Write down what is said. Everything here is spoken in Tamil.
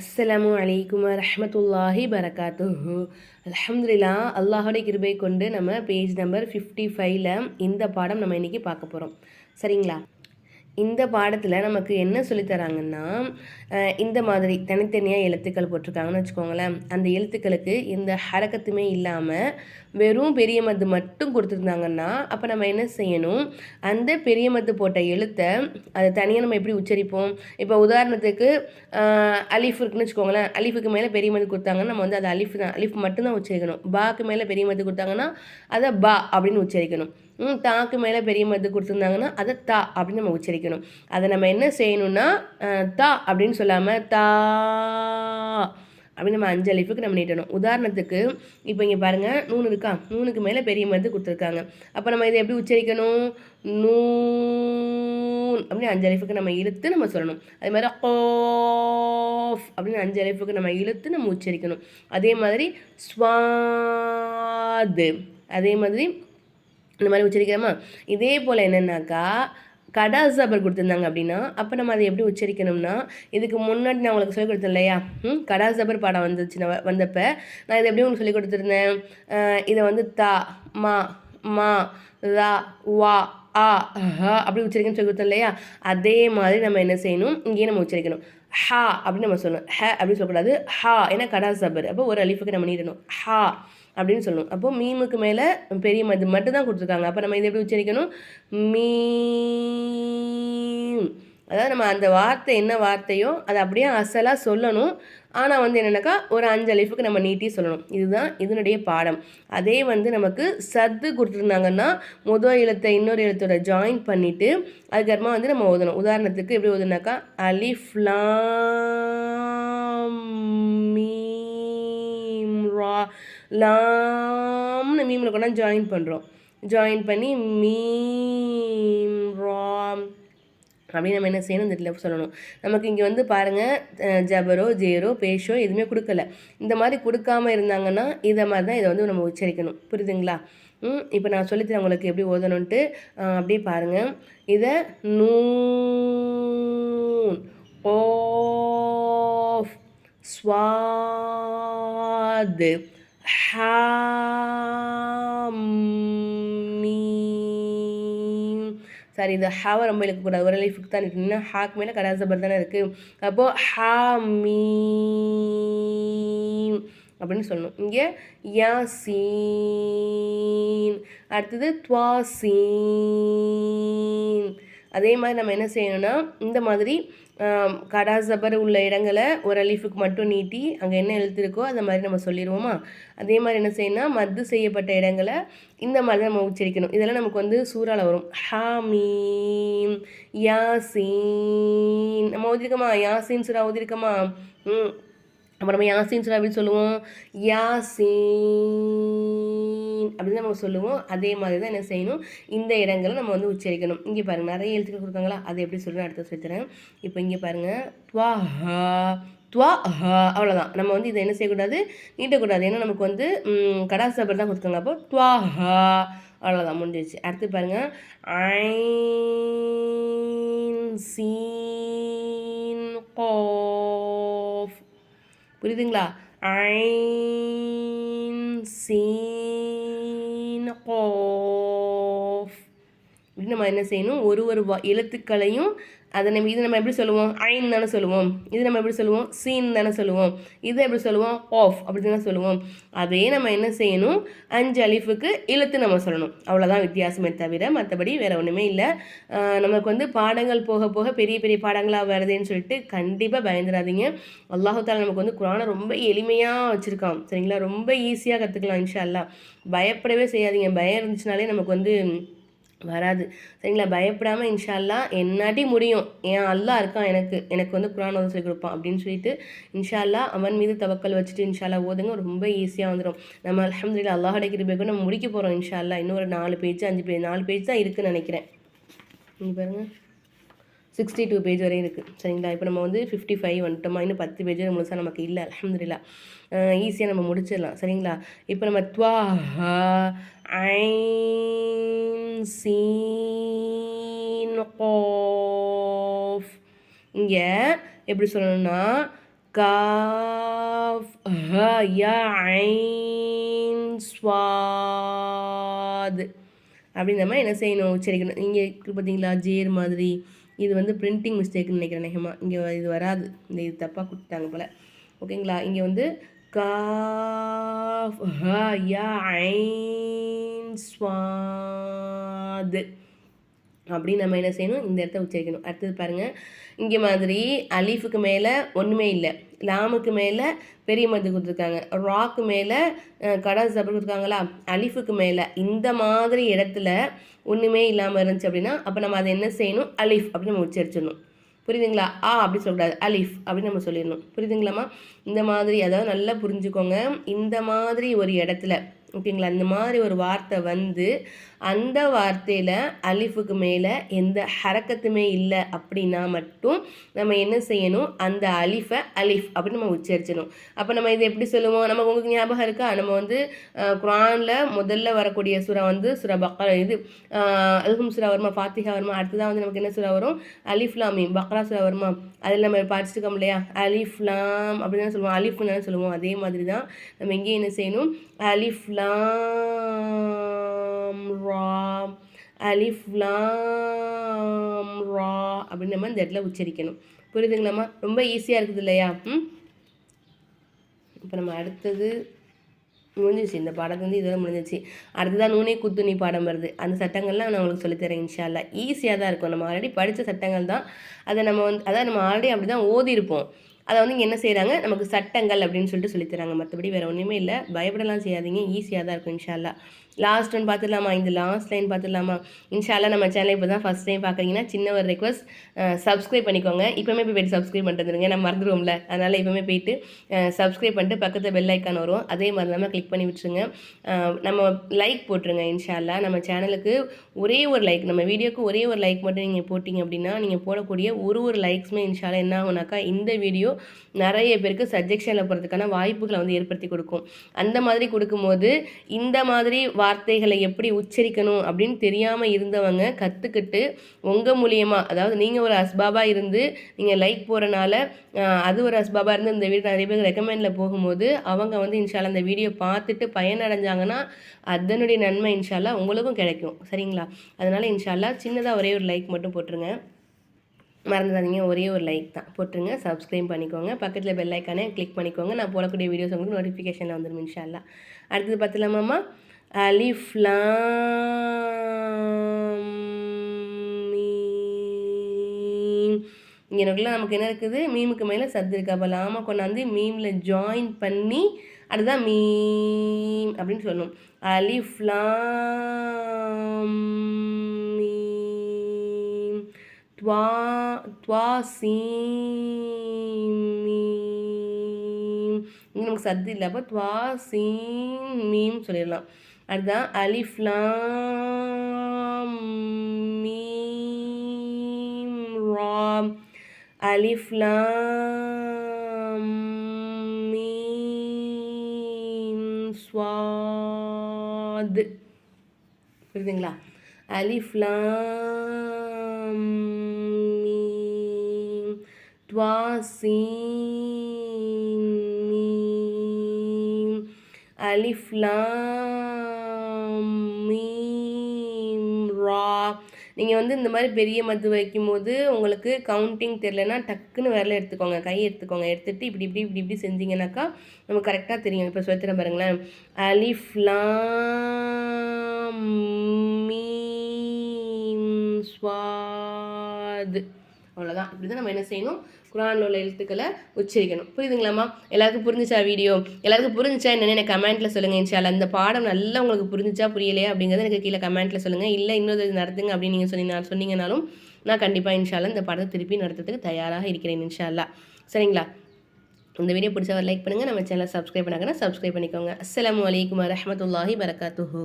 அஸ்ஸலாமு அலைக்கும் ரஹமத்துல்லாஹி பரகாத்துஹு. அலமதுல்லா அல்லாஹோடைய கிருபை கொண்டு நம்ம பேஜ் நம்பர் ஃபிஃப்டி ஃபைவ்ல இந்த பாடம் நம்ம இன்றைக்கி பார்க்க போகிறோம் சரிங்களா? இந்த பாடத்தில் நமக்கு என்ன சொல்லித் தராங்கன்னா இந்த மாதிரி தனித்தனியாக எழுத்துக்கள் போட்டிருக்காங்கன்னு வச்சுக்கோங்களேன். அந்த எழுத்துக்களுக்கு இந்த ஹரக்கத்துமே இல்லாமல் வெறும் பெரிய மது மட்டும் கொடுத்துருந்தாங்கன்னா அப்போ நம்ம என்ன செய்யணும்? அந்த பெரிய மது போட்ட எழுத்தை அதை தனியாக நம்ம எப்படி உச்சரிப்போம்? இப்போ உதாரணத்துக்கு அலிஃப் இருக்குன்னு வச்சுக்கோங்களேன். அலிஃபுக்கு மேலே பெரிய மது கொடுத்தாங்கன்னா நம்ம வந்து அது அலிஃப் தான் அலிஃப் மட்டும்தான் உச்சரிக்கணும். பாக்கு மேலே பெரிய மது கொடுத்தாங்கன்னா அதை பா அப்படின்னு உச்சரிக்கணும். தாக்கு மேலே பெரிய மது கொடுத்துருந்தாங்கன்னா அதை தா அப்படின்னு நம்ம உச்சரிக்கணும். அதை நம்ம என்ன செய்யணும்னா தா அப்படின்னு சொல்லாமல் தா அப்படின்னு நம்ம அஞ்சு அலிஃபுக்கு நம்ம நீட்டணும். உதாரணத்துக்கு இப்போ இங்கே பாருங்கள் நூணு இருக்கா? நூனுக்கு மேலே பெரிய மருந்து கொடுத்துருக்காங்க. அப்போ நம்ம இதை எப்படி உச்சரிக்கணும்? நூன் அப்படின்னு அஞ்சு அலிஃபுக்கு நம்ம இழுத்து நம்ம சொல்லணும். அதே மாதிரி கோஃப் அப்படின்னு அஞ்சு அலிஃபுக்கு நம்ம இழுத்து நம்ம உச்சரிக்கணும். அதே மாதிரி ஸ்வாது அதே மாதிரி இந்த மாதிரி உச்சரிக்கிறோமா? இதே போல் என்னென்னாக்கா கடாஸ் ஜபர் கொடுத்துருந்தாங்க அப்படின்னா அப்போ நம்ம அதை எப்படி உச்சரிக்கணும்னா இதுக்கு முன்னாடி நான் உங்களுக்கு சொல்லிக் கொடுத்தேன் இல்லையா? கடாஸ் கடா ஜபர் பாடம் வந்துச்சு நான் வந்தப்போ. நான் இதை எப்படி உங்களுக்கு சொல்லிக் கொடுத்துருந்தேன்? இதை வந்து தா மா மா ரா வா ஆ ஹ அப்படி உச்சரிக்கணும்னு சொல்லி கொடுத்தோம் இல்லையா? அதே மாதிரி நம்ம என்ன செய்யணும்? இங்கேயே நம்ம உச்சரிக்கணும். ஹா அப்படின்னு நம்ம சொல்லணும். ஹ அப்படின்னு சொல்லக்கூடாது. ஹா ஏன்னா கடா சபர் அப்போ ஒரு அலிஃபுக்கு நம்ம நீடணும். ஹா அப்படின்னு சொல்லணும். அப்போ மீமுக்கு மேலே பெரிய மது மட்டும் தான் கொடுத்துருக்காங்க. அப்போ நம்ம இதை எப்படி உச்சரிக்கணும்? மீம். அதாவது நம்ம அந்த வார்த்தை என்ன வார்த்தையோ அதை அப்படியே அசலாக சொல்லணும். ஆனால் வந்து என்னென்னாக்கா ஒரு அஞ்சு அலிஃபுக்கு நம்ம நீட்டி சொல்லணும். இதுதான் இதனுடைய பாடம். அதே வந்து நமக்கு சத்து கொடுத்துருந்தாங்கன்னா முதல் எழுத்தை இன்னொரு எழுத்தோட ஜாயின் பண்ணிவிட்டு அதுக்கப்புறமா வந்து நம்ம ஓதணும். உதாரணத்துக்கு எப்படி ஓதுனாக்கா அலிஃப் மீம் ரா லாம்னு மீமில் கொண்டா ஜாயின் பண்ணுறோம் ஜாயின் பண்ணி மீம் ராம் அப்படின்னு நம்ம என்ன செய்யணும்? இந்த இடத்துல சொல்லணும். நமக்கு இங்கே வந்து பாருங்கள் ஜபரோ ஜேரோ பேஷோ எதுவுமே கொடுக்கல. இந்த மாதிரி கொடுக்காம இருந்தாங்கன்னா இதை மாதிரி தான் இதை வந்து நம்ம உச்சரிக்கணும். புரியுதுங்களா? ம் இப்போ நான் சொல்லித்தரேன் உங்களுக்கு எப்படி ஓதணுன்ட்டு அப்படியே பாருங்கள் இதை நூன் ஓஃப் ஸ்வாது ஹாம். சாரி இந்த ஹாவை ரொம்ப இழுக்கக்கூடாது. ஒரு லைஃபுக்கு தான் இருக்குன்னா ஹாக்கு மேலே கடா தானே இருக்குது அப்போது ஹா மீ அப்படின்னு சொல்லணும். இங்கே யாசீன். அடுத்தது துவாசீன். அதே மாதிரி நம்ம என்ன செய்யணும்னா இந்த மாதிரி கடாசபர் உள்ள இடங்களை ஒரு அலீஃபுக்கு மட்டும் நீட்டி அங்கே என்ன எழுத்து இருக்கோ அந்த மாதிரி நம்ம சொல்லிடுவோமா? அதே மாதிரி என்ன செய்யணும்னா மத்து செய்யப்பட்ட இடங்களை இந்த மாதிரி நம்ம உச்சரிக்கணும். இதெல்லாம் நமக்கு வந்து சூறாவில் வரும். ஹாமீம் யாசீன். நம்ம ஓதிருக்கோமா யாசீன் சூறா ஓதிருக்கோமா ம். அப்போ நம்ம யாசீன் சூறா அப்படின்னு சொல்லுவோம். யாசின் அப்படின்னு நம்ம சொல்லுவோம். அதே மாதிரி தான் என்ன செய்யணும்? இந்த இடங்களை நம்ம வந்து உச்சரிக்கணும். இங்கே பாருங்கள் நிறைய எழுத்துக்கள் கொடுக்காங்களா? அதை எப்படி சொல்லணும் அடுத்த சொல்லித்தரேன் இப்போ இங்கே பாருங்கள் துவா துவா அவ்வளோதான் நம்ம வந்து இதை என்ன செய்யக்கூடாது? நீட்டக்கூடாது. ஏன்னா நமக்கு வந்து ம், கடா தான் கொடுத்தாங்க அப்போ துவாஹா அவ்வளோதான் முடிஞ்சிச்சு அடுத்து பாருங்கள் ஐ சீன் கோ. புரியுதுங்களா? ஐ சீ நம்ம என்ன செய்யணும்? ஒரு ஒரு வா எழுத்துக்களையும் அதை நம்ம இது நம்ம எப்படி சொல்லுவோம்? ஐன் தானே சொல்லுவோம். இது நம்ம எப்படி சொல்லுவோம்? சீன் தானே சொல்லுவோம். இதை எப்படி சொல்லுவோம்? ஆஃப் அப்படி தானே சொல்லுவோம். அதே நம்ம என்ன செய்யணும்? அஞ்சு அலிஃபுக்கு இழுத்து நம்ம சொல்லணும். அவ்வளோதான் வித்தியாசமே தவிர மற்றபடி வேறு ஒன்றுமே இல்லை. நமக்கு வந்து பாடங்கள் போக போக பெரிய பெரிய பாடங்களாக வருதுன்னு சொல்லிட்டு கண்டிப்பாக பயந்துடாதீங்க. அல்லாஹால நமக்கு வந்து குரானை ரொம்ப எளிமையாக வச்சுருக்கான். சரிங்களா? ரொம்ப ஈஸியாக கற்றுக்கலாம் இன்ஷா அல்லாஹ். பயப்படவே செய்யாதீங்க. பயம் இருந்துச்சுனாலே நமக்கு வந்து வராது. சரிங்களா? பயப்படாமல் இன்ஷால்லா என்னாட்டி முடியும்? என் அல்லாஹ் இருக்கான் எனக்கு. எனக்கு வந்து குரான் ஓத சொல்லி கொடுப்பான் அப்படின்னு சொல்லிட்டு இன்ஷால்லா அவன் மீது தவக்கல் வச்சுட்டு இன்ஷால்லா ஓதுங்க ரொம்ப ஈஸியாக வந்துடும் நம்ம அலமதுல்லா அல்லாஹோட கிருபைக்கு நம்ம முடிக்க போகிறோம் இன்ஷால்லா இன்னொரு இன்னும் ஒரு நாலு பேஜ் அஞ்சு பேஜ் நாலு பேஜ் தான் இருக்குன்னு நினைக்கிறேன். இங்கே பாருங்கள் சிக்ஸ்டி டூ பேஜ் வரையும் இருக்குது சரிங்களா? இப்போ நம்ம வந்து ஃபிஃப்டி ஃபைவ் வந்துட்டோமா? இன்னும் பத்து பேஜ் முழுசாக நமக்கு இல்லை. அலமதுல்லா ஈஸியாக நம்ம முடிச்சிடலாம். சரிங்களா? இப்போ நம்ம துவா ஐன் சீன் கோஃப். இங்கே எப்படி சொல்லணும்னா காஃப் ஹ யா ஐன் ஸ்வாத். அப்படின்னு நம்ம என்ன செய்யணும்? உச்சரிக்கணும். இங்கே பார்த்தீங்களா? ஜேர் மாதிரி இது வந்து பிரிண்டிங் மிஸ்டேக்னு நினைக்கிறேன் நேகமாக இங்கே இது வராது. இந்த இது தப்பாக கொடுத்தாங்க போல். ஓகேங்களா இங்கே வந்து காஃப் ஹ யா ஐன் ஸ்வாது. அப்படின்னு நம்ம என்ன செய்யணும்? இந்த இடத்த உச்சரிக்கணும். அடுத்தது பாருங்கள் இங்கே மாதிரி அலீஃபுக்கு மேலே ஒன்றுமே இல்லை. லாமுக்கு மேலே பெரிய மருந்து கொடுத்துருக்காங்க. ராக்கு மேலே கடா சபர் கொடுத்துருக்காங்களா? அலிஃபுக்கு மேலே. இந்த மாதிரி இடத்துல ஒன்றுமே இல்லாமல் இருந்துச்சு அப்படின்னா அப்போ நம்ம அதை என்ன செய்யணும்? அலிஃப் அப்படின்னு நம்ம உச்சரிச்சிடணும். புரியுதுங்களா? ஆ அப்படி சொல்லக்கூடாது. அலிஃப் அப்படின்னு நம்ம சொல்லிடணும். புரியுதுங்களாம்மா? இந்த மாதிரி அதாவது நல்லா புரிஞ்சுக்கோங்க. இந்த மாதிரி ஒரு இடத்துல ஓகேங்களா? அந்த மாதிரி ஒரு வார்த்தை வந்து அந்த வார்த்தையில் அலிஃபுக்கு மேலே எந்த ஹரக்கத்துமே இல்லை அப்படின்னா மட்டும் நம்ம என்ன செய்யணும்? அந்த அலிஃபை அலிஃப் அப்படின்னு நம்ம உச்சரிச்சணும் அப்போ நம்ம இதை எப்படி சொல்லுவோம்? நமக்கு உங்களுக்கு ஞாபகம் இருக்கா? நம்ம வந்து குரானில் முதல்ல வரக்கூடிய சுரா வந்து சுரா பக்ரா இது அல்ஹும் சுரா வருமா? ஃபாத்திகா வருமா? அடுத்ததான் வந்து நமக்கு என்ன சுரா வரும்? அலிஃப்லாமி பக்ரா சுரா வருமா? அதில் நம்ம படிச்சிருக்கோம் இல்லையா? அலிஃப்லாம் அப்படின்னு தான் சொல்லுவோம். அலிஃப்னு சொல்லுவோம். அதே மாதிரி தான் நம்ம இங்கேயும் என்ன செய்யணும்? அலிஃப்லாம் ரா அலிஃப் லாம் ரா அப்படின்னு நம்ம இந்த இடத்துல உச்சரிக்கணும். புரியுதுங்களாம்மா ரொம்ப ஈஸியாக இருக்குது இல்லையா? ம்? இப்போ நம்ம அடுத்தது முடிஞ்சிச்சு இந்த பாடத்து வந்து இதோட முடிஞ்சிச்சு அடுத்ததான் நூனே குத்துணி பாடம் வருது. அந்த சட்டங்கள்லாம் நான் உங்களுக்கு சொல்லித்தரேன் இன்ஷால்லா ஈஸியாக தான் இருக்கும். நம்ம ஆல்ரெடி படித்த சட்டங்கள் தான். அதை நம்ம வந்து அதான் நம்ம ஆல்ரெடி அப்படி தான் ஓதிருப்போம் அதை வந்து இங்கே என்ன செய்கிறாங்க நமக்கு சட்டங்கள் அப்படின்னு சொல்லிட்டு சொல்லித்தராங்க மற்றபடி வேறு ஒன்றுமே இல்லை. பயப்படலாம் செய்யாதீங்க. ஈஸியாக தான் இருக்கும் இன்ஷால்லா லாஸ்ட் ஒன் பார்த்துடலாமா இந்த லாஸ்ட் லைன் பார்த்துடலாமா இன்ஷால்லா நம்ம சேனல் இப்போ தான் ஃபஸ்ட் டைம் பார்க்குறீங்கன்னா சின்ன ஒரு ரெக்வஸ்ட் சப்ஸ்கிரைப் பண்ணிக்கோங்க. இப்போமே போய் போய்ட்டு சப்ஸ்கிரைப் பண்ணிட்டு நம்ம மறந்துடுவோம்ல அதனால் இப்போமே போயிட்டு சப்ஸ்கிரைப் பண்ணிட்டு பக்கத்தில் பெல் ஐக்கான் வரும். அதே மாதிரி நம்ம கிளிக் பண்ணி விட்டுருங்க. நம்ம லைக் போட்டுருங்க இன்ஷால்லா நம்ம சேனலுக்கு ஒரே ஒரு லைக் நம்ம வீடியோக்கு ஒரே ஒரு லைக் மட்டும் நீங்கள் போட்டிங்க அப்படின்னா நீங்கள் போடக்கூடிய ஒரு ஒரு லைக்ஸுமே இன்ஷால்லா என்ன ஆகுனாக்கா இந்த வீடியோ நிறைய பேருக்கு சஜெக்ஷனில் போகிறதுக்கான வாய்ப்புகளை வந்து ஏற்படுத்தி கொடுக்கும். அந்த மாதிரி கொடுக்கும்போது இந்த மாதிரி வா வார்த்தைகளை எப்படி உச்சரிக்கணும் அப்படின்னு தெரியாமல் இருந்தவங்க கற்றுக்கிட்டு உங்கள் மூலியமாக அதாவது நீங்கள் ஒரு அஸ்பாபாக இருந்து நீங்கள் லைக் போகிறனால அது ஒரு அஸ்பாபாக இருந்து இந்த வீடு நிறைய பேர் ரெக்கமெண்டில் போகும்போது அவங்க வந்து இன்ஷால்லா அந்த வீடியோ பார்த்துட்டு பயனடைஞ்சாங்கன்னா அதனுடைய நன்மை இன்ஷால்லா உங்களுக்கும் கிடைக்கும். சரிங்களா? அதனால் இன்ஷால்லா சின்னதாக ஒரே ஒரு லைக் மட்டும் போட்டுருங்க. மறந்துடாதீங்க ஒரே ஒரு லைக் தான். போட்டுருங்க சப்ஸ்கிரைப் பண்ணிக்கோங்க. பக்கத்தில் பெல் ஐக்கானே கிளிக் பண்ணிக்கோங்க. நான் போடக்கூடிய வீடியோஸ் உங்களுக்கு நோட்டிஃபிகேஷனில் வந்துடும் இன்ஷால்லா அடுத்தது பார்த்துலாமாம்மா அலிஃப்லாம் இங்கே நமக்கு என்ன இருக்குது? மீமுக்கு மேலே சத்து இருக்கா. அப்போ லாமா கொண்டாந்து மீமில் ஜாயின் பண்ணி அதுதான் மீம் அப்படின்னு சொல்லணும் அலிஃப்லாம் துவா துவா சீம் இங்கே நமக்கு சத்து இல்லை. அப்போ துவா சீம் மீம் சொல்லிடலாம். அதுதான் அலிஃப்லாம் மீம். ராம் அலிஃப்லாம் மீம் ஸ்வாத் புரியுதுங்களா? அலிஃப்லாம் மீம். துவாசீம் மீம். அலிஃப்லாம் மீம் ரா நீங்கள் வந்து இந்த மாதிரி பெரிய மத்து வைக்கும்போது உங்களுக்கு கவுண்டிங் தெரிலனா டக்குன்னு விரல எடுத்துக்கோங்க கை எடுத்துக்கோங்க. எடுத்துகிட்டு இப்படி இப்படி இப்படி இப்படி செஞ்சீங்கன்னாக்கா நமக்கு கரெக்டாக தெரியும். இப்போ சொல்லித்தரேன் பாருங்களேன். அலிஃப்லாம் மீம் ஸ்வாது. அவ்வளோதான் இப்படி தான் நம்ம என்ன செய்யணும்? குரானில் உள்ள எழுத்துக்களை உச்சரிக்கணும். புரியுதுங்களாம்மா? எல்லாருக்கும் புரிஞ்சிச்சா வீடியோ எல்லாருக்கும் புரிஞ்சிச்சா என்னென்னு எனக்கு கமெண்ட்டில் சொல்லுங்கள் இன்ஷால்லா அந்த பாடம் நல்லா உங்களுக்கு புரிஞ்சிச்சா புரியலையா அப்படிங்கிறத எனக்கு கீழே கமெண்ட்டில் சொல்லுங்கள் இல்லை இன்னொரு நடத்துங்க அப்படின்னு நீங்கள் சொன்னீங்க சொன்னீங்கனாலும் நான் கண்டிப்பாக இன்ஷால்லா இந்த பாடத்தை திருப்பி நடத்துறதுக்கு தயாராக இருக்கிறேன் இன்ஷால்லா சரிங்களா? இந்த வீடியோ பிடிச்சவர் லைக் பண்ணுங்கள் நம்ம சேனலை சப்ஸ்கிரைப் பண்ணாங்கன்னா சப்ஸ்கிரைப் பண்ணிக்கோங்க. அஸ்லாம் வலைக்கம் வரமத்துல்லாஹி வரகாத்துஹூ